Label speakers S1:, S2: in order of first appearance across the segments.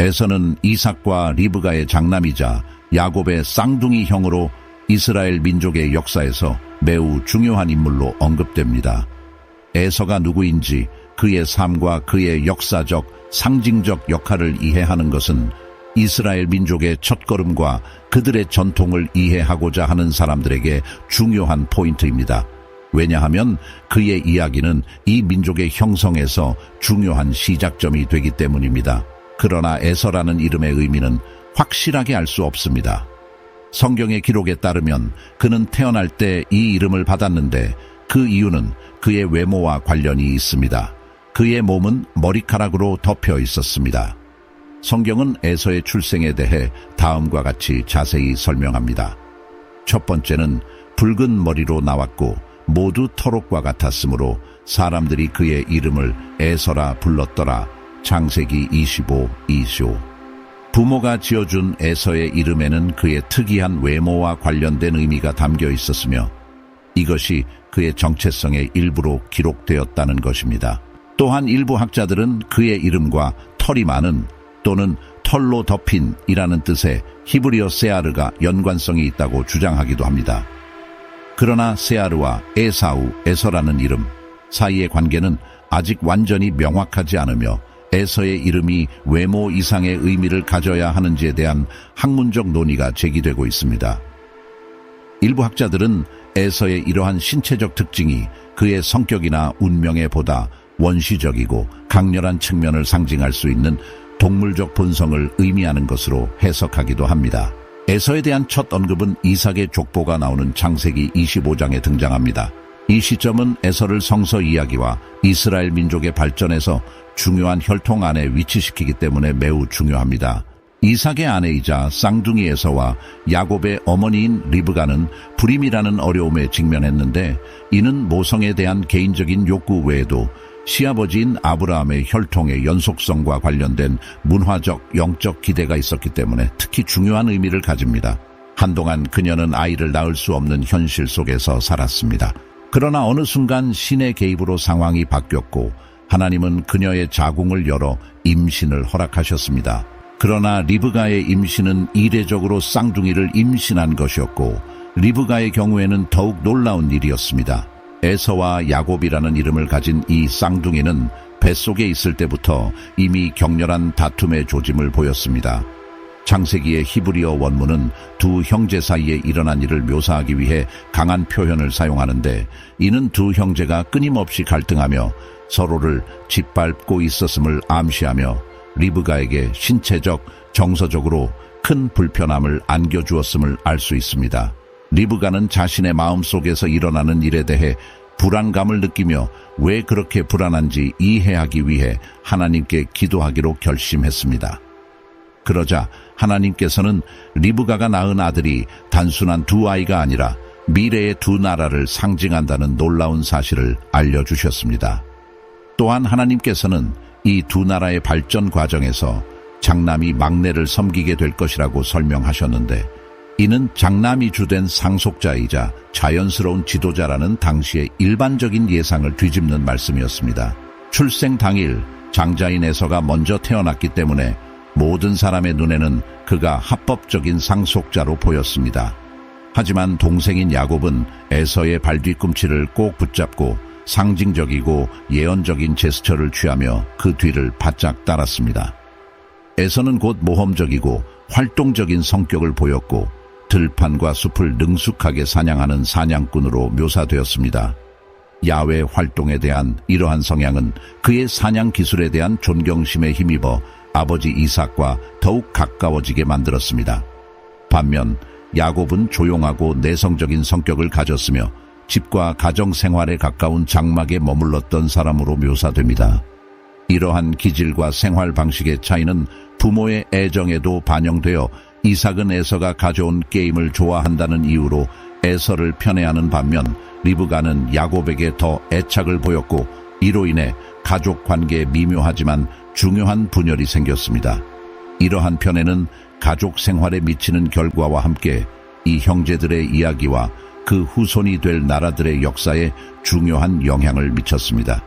S1: 에서는 이삭과 리브가의 장남이자 야곱의 쌍둥이 형으로 이스라엘 민족의 역사에서 매우 중요한 인물로 언급됩니다. 에서가 누구인지 그의 삶과 그의 역사적, 상징적 역할을 이해하는 것은 이스라엘 민족의 첫걸음과 그들의 전통을 이해하고자 하는 사람들에게 중요한 포인트입니다. 왜냐하면 그의 이야기는 이 민족의 형성에서 중요한 시작점이 되기 때문입니다. 그러나 에서라는 이름의 의미는 확실하게 알 수 없습니다. 성경의 기록에 따르면 그는 태어날 때 이 이름을 받았는데 그 이유는 그의 외모와 관련이 있습니다. 그의 몸은 머리카락으로 덮여 있었습니다. 성경은 에서의 출생에 대해 다음과 같이 자세히 설명합니다. 첫 번째는 붉은 머리로 나왔고 모두 터록과 같았으므로 사람들이 그의 이름을 에서라 불렀더라. 창세기 25, 2조. 부모가 지어준 에서의 이름에는 그의 특이한 외모와 관련된 의미가 담겨 있었으며 이것이 그의 정체성의 일부로 기록되었다는 것입니다. 또한 일부 학자들은 그의 이름과 털이 많은 또는 털로 덮인 이라는 뜻의 히브리어 세아르가 연관성이 있다고 주장하기도 합니다. 그러나 세아르와 에사우, 에서라는 이름 사이의 관계는 아직 완전히 명확하지 않으며 에서의 이름이 외모 이상의 의미를 가져야 하는지에 대한 학문적 논의가 제기되고 있습니다. 일부 학자들은 에서의 이러한 신체적 특징이 그의 성격이나 운명에 보다 원시적이고 강렬한 측면을 상징할 수 있는 동물적 본성을 의미하는 것으로 해석하기도 합니다. 에서에 대한 첫 언급은 이삭의 족보가 나오는 창세기 25장에 등장합니다. 이 시점은 에서를 성서 이야기와 이스라엘 민족의 발전에서 중요한 혈통 안에 위치시키기 때문에 매우 중요합니다. 이삭의 아내이자 쌍둥이 에서와 야곱의 어머니인 리브가는 불임이라는 어려움에 직면했는데 이는 모성에 대한 개인적인 욕구 외에도 시아버지인 아브라함의 혈통의 연속성과 관련된 문화적, 영적 기대가 있었기 때문에 특히 중요한 의미를 가집니다. 한동안 그녀는 아이를 낳을 수 없는 현실 속에서 살았습니다. 그러나 어느 순간 신의 개입으로 상황이 바뀌었고 하나님은 그녀의 자궁을 열어 임신을 허락하셨습니다. 그러나 리브가의 임신은 이례적으로 쌍둥이를 임신한 것이었고 리브가의 경우에는 더욱 놀라운 일이었습니다. 에서와 야곱이라는 이름을 가진 이 쌍둥이는 뱃속에 있을 때부터 이미 격렬한 다툼의 조짐을 보였습니다. 창세기의 히브리어 원문은 두 형제 사이에 일어난 일을 묘사하기 위해 강한 표현을 사용하는데 이는 두 형제가 끊임없이 갈등하며 서로를 짓밟고 있었음을 암시하며 리브가에게 신체적, 정서적으로 큰 불편함을 안겨주었음을 알 수 있습니다. 리브가는 자신의 마음속에서 일어나는 일에 대해 불안감을 느끼며 왜 그렇게 불안한지 이해하기 위해 하나님께 기도하기로 결심했습니다. 그러자 하나님께서는 리브가가 낳은 아들이 단순한 두 아이가 아니라 미래의 두 나라를 상징한다는 놀라운 사실을 알려주셨습니다. 또한 하나님께서는 이 두 나라의 발전 과정에서 장남이 막내를 섬기게 될 것이라고 설명하셨는데 이는 장남이 주된 상속자이자 자연스러운 지도자라는 당시의 일반적인 예상을 뒤집는 말씀이었습니다. 출생 당일 장자인 에서가 먼저 태어났기 때문에 모든 사람의 눈에는 그가 합법적인 상속자로 보였습니다. 하지만 동생인 야곱은 에서의 발뒤꿈치를 꼭 붙잡고 상징적이고 예언적인 제스처를 취하며 그 뒤를 바짝 따랐습니다. 에서는 곧 모험적이고 활동적인 성격을 보였고 들판과 숲을 능숙하게 사냥하는 사냥꾼으로 묘사되었습니다. 야외 활동에 대한 이러한 성향은 그의 사냥 기술에 대한 존경심에 힘입어 아버지 이삭과 더욱 가까워지게 만들었습니다. 반면 야곱은 조용하고 내성적인 성격을 가졌으며 집과 가정 생활에 가까운 장막에 머물렀던 사람으로 묘사됩니다. 이러한 기질과 생활 방식의 차이는 부모의 애정에도 반영되어 이삭은 에서가 가져온 게임을 좋아한다는 이유로 에서를 편애하는 반면 리브가는 야곱에게 더 애착을 보였고 이로 인해 가족 관계에 미묘하지만 중요한 분열이 생겼습니다. 이러한 편애는 가족 생활에 미치는 결과와 함께 이 형제들의 이야기와 그 후손이 될 나라들의 역사에 중요한 영향을 미쳤습니다.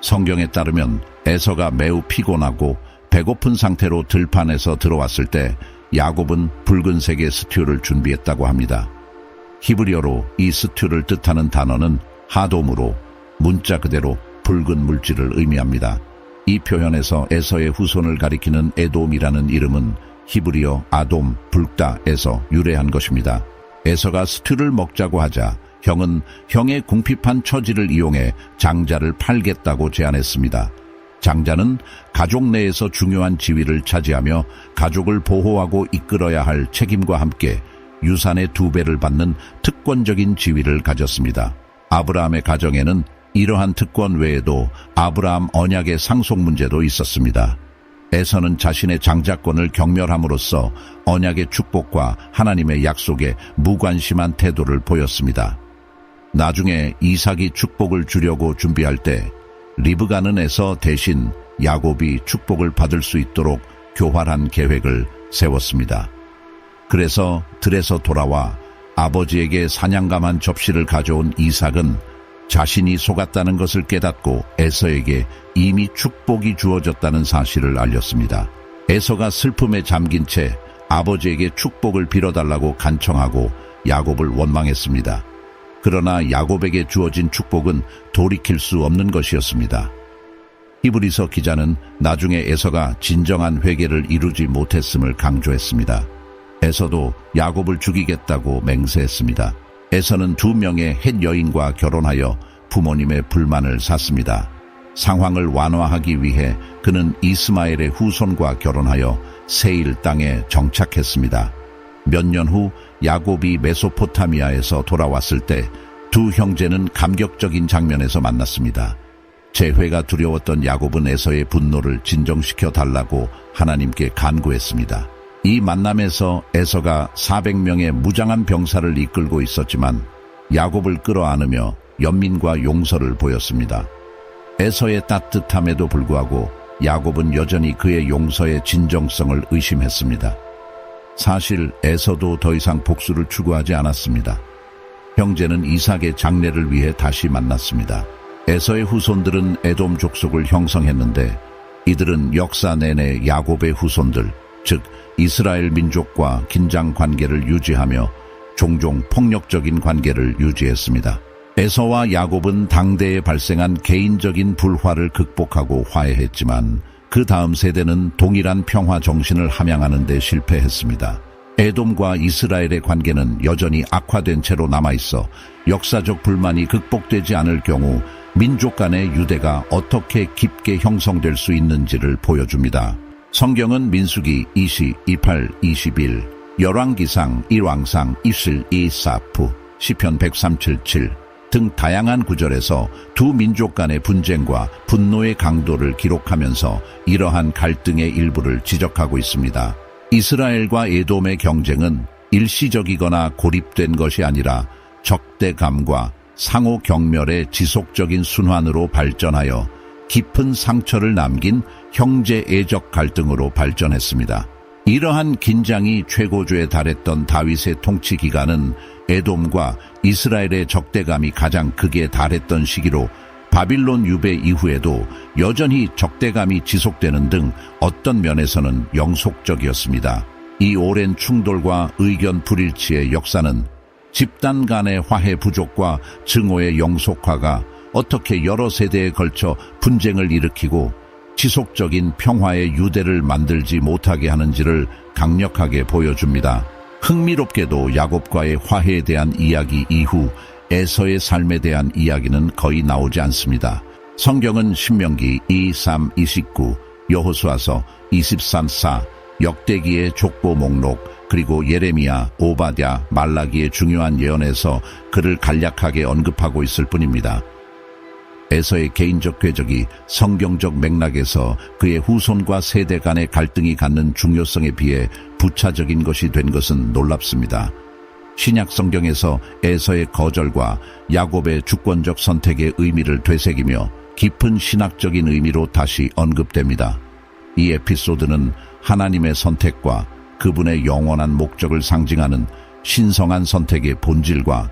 S1: 성경에 따르면 에서가 매우 피곤하고 배고픈 상태로 들판에서 들어왔을 때 야곱은 붉은색의 스튜를 준비했다고 합니다. 히브리어로 이 스튜를 뜻하는 단어는 하돔으로 문자 그대로 붉은 물질을 의미합니다. 이 표현에서 에서의 후손을 가리키는 에돔이라는 이름은 히브리어 아돔, 붉다에서 유래한 것입니다. 에서가 스튜를 먹자고 하자 형은 형의 궁핍한 처지를 이용해 장자를 팔겠다고 제안했습니다. 장자는 가족 내에서 중요한 지위를 차지하며 가족을 보호하고 이끌어야 할 책임과 함께 유산의 두 배를 받는 특권적인 지위를 가졌습니다. 아브라함의 가정에는 이러한 특권 외에도 아브라함 언약의 상속 문제도 있었습니다. 에서는 자신의 장자권을 경멸함으로써 언약의 축복과 하나님의 약속에 무관심한 태도를 보였습니다. 나중에 이삭이 축복을 주려고 준비할 때 리브가는 에서 대신 야곱이 축복을 받을 수 있도록 교활한 계획을 세웠습니다. 그래서 들에서 돌아와 아버지에게 사냥감한 접시를 가져온 이삭은 자신이 속았다는 것을 깨닫고 에서에게 이미 축복이 주어졌다는 사실을 알렸습니다. 에서가 슬픔에 잠긴 채 아버지에게 축복을 빌어달라고 간청하고 야곱을 원망했습니다. 그러나 야곱에게 주어진 축복은 돌이킬 수 없는 것이었습니다. 히브리서 기자는 나중에 에서가 진정한 회개를 이루지 못했음을 강조했습니다. 에서도 야곱을 죽이겠다고 맹세했습니다. 에서는 두 명의 햇 여인과 결혼하여 부모님의 불만을 샀습니다. 상황을 완화하기 위해 그는 이스마엘의 후손과 결혼하여 세일 땅에 정착했습니다. 몇 년 후 야곱이 메소포타미아에서 돌아왔을 때 두 형제는 감격적인 장면에서 만났습니다. 재회가 두려웠던 야곱은 에서의 분노를 진정시켜 달라고 하나님께 간구했습니다. 이 만남에서 에서가 400명의 무장한 병사를 이끌고 있었지만 야곱을 끌어안으며 연민과 용서를 보였습니다. 에서의 따뜻함에도 불구하고 야곱은 여전히 그의 용서의 진정성을 의심했습니다. 사실 에서도 더 이상 복수를 추구하지 않았습니다. 형제는 이삭의 장례를 위해 다시 만났습니다. 에서의 후손들은 에돔 족속을 형성했는데 이들은 역사 내내 야곱의 후손들, 즉 이스라엘 민족과 긴장 관계를 유지하며 종종 폭력적인 관계를 유지했습니다. 에서와 야곱은 당대에 발생한 개인적인 불화를 극복하고 화해했지만 그 다음 세대는 동일한 평화 정신을 함양하는 데 실패했습니다. 에돔과 이스라엘의 관계는 여전히 악화된 채로 남아있어 역사적 불만이 극복되지 않을 경우 민족 간의 유대가 어떻게 깊게 형성될 수 있는지를 보여줍니다. 성경은 민수기 20, 28, 21, 열왕기상, 일왕상, 이슬, 이사프, 시편 137, 등 다양한 구절에서 두 민족 간의 분쟁과 분노의 강도를 기록하면서 이러한 갈등의 일부를 지적하고 있습니다. 이스라엘과 에돔의 경쟁은 일시적이거나 고립된 것이 아니라 적대감과 상호 경멸의 지속적인 순환으로 발전하여 깊은 상처를 남긴 형제 애적 갈등으로 발전했습니다. 이러한 긴장이 최고조에 달했던 다윗의 통치 기간은 에돔과 이스라엘의 적대감이 가장 극에 달했던 시기로 바빌론 유배 이후에도 여전히 적대감이 지속되는 등 어떤 면에서는 영속적이었습니다. 이 오랜 충돌과 의견 불일치의 역사는 집단 간의 화해 부족과 증오의 영속화가 어떻게 여러 세대에 걸쳐 분쟁을 일으키고 지속적인 평화의 유대를 만들지 못하게 하는지를 강력하게 보여줍니다. 흥미롭게도 야곱과의 화해에 대한 이야기 이후 에서의 삶에 대한 이야기는 거의 나오지 않습니다. 성경은 신명기 2, 3, 29, 여호수아서 23, 4, 역대기의 족보 목록, 그리고 예레미야, 오바댜, 말라기의 중요한 예언에서 그를 간략하게 언급하고 있을 뿐입니다. 에서의 개인적 궤적이 성경적 맥락에서 그의 후손과 세대 간의 갈등이 갖는 중요성에 비해 부차적인 것이 된 것은 놀랍습니다. 신약 성경에서 에서의 거절과 야곱의 주권적 선택의 의미를 되새기며 깊은 신학적인 의미로 다시 언급됩니다. 이 에피소드는 하나님의 선택과 그분의 영원한 목적을 상징하는 신성한 선택의 본질과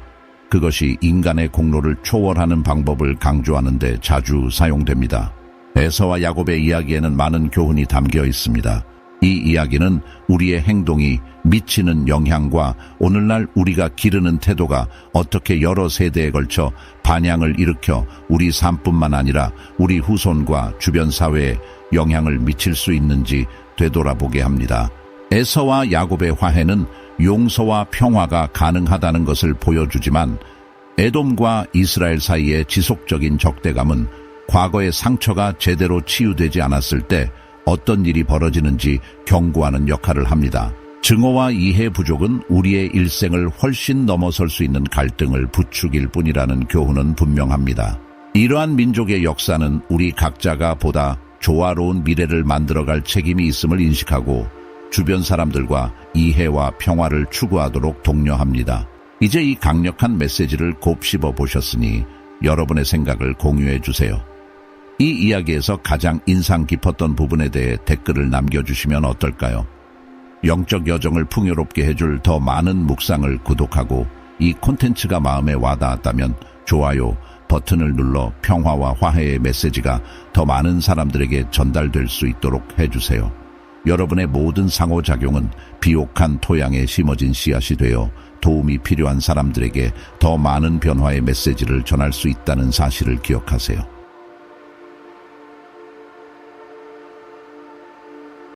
S1: 그것이 인간의 공로를 초월하는 방법을 강조하는 데 자주 사용됩니다. 에서와 야곱의 이야기에는 많은 교훈이 담겨 있습니다. 이 이야기는 우리의 행동이 미치는 영향과 오늘날 우리가 기르는 태도가 어떻게 여러 세대에 걸쳐 반향을 일으켜 우리 삶뿐만 아니라 우리 후손과 주변 사회에 영향을 미칠 수 있는지 되돌아보게 합니다. 에서와 야곱의 화해는 용서와 평화가 가능하다는 것을 보여주지만 에돔과 이스라엘 사이의 지속적인 적대감은 과거의 상처가 제대로 치유되지 않았을 때 어떤 일이 벌어지는지 경고하는 역할을 합니다. 증오와 이해 부족은 우리의 일생을 훨씬 넘어설 수 있는 갈등을 부추길 뿐이라는 교훈은 분명합니다. 이러한 민족의 역사는 우리 각자가 보다 조화로운 미래를 만들어갈 책임이 있음을 인식하고 주변 사람들과 이해와 평화를 추구하도록 독려합니다. 이제 이 강력한 메시지를 곱씹어 보셨으니 여러분의 생각을 공유해 주세요. 이 이야기에서 가장 인상 깊었던 부분에 대해 댓글을 남겨주시면 어떨까요? 영적 여정을 풍요롭게 해줄 더 많은 묵상을 구독하고 이 콘텐츠가 마음에 와닿았다면 좋아요 버튼을 눌러 평화와 화해의 메시지가 더 많은 사람들에게 전달될 수 있도록 해주세요. 여러분의 모든 상호작용은 비옥한 토양에 심어진 씨앗이 되어 도움이 필요한 사람들에게 더 많은 변화의 메시지를 전할 수 있다는 사실을 기억하세요.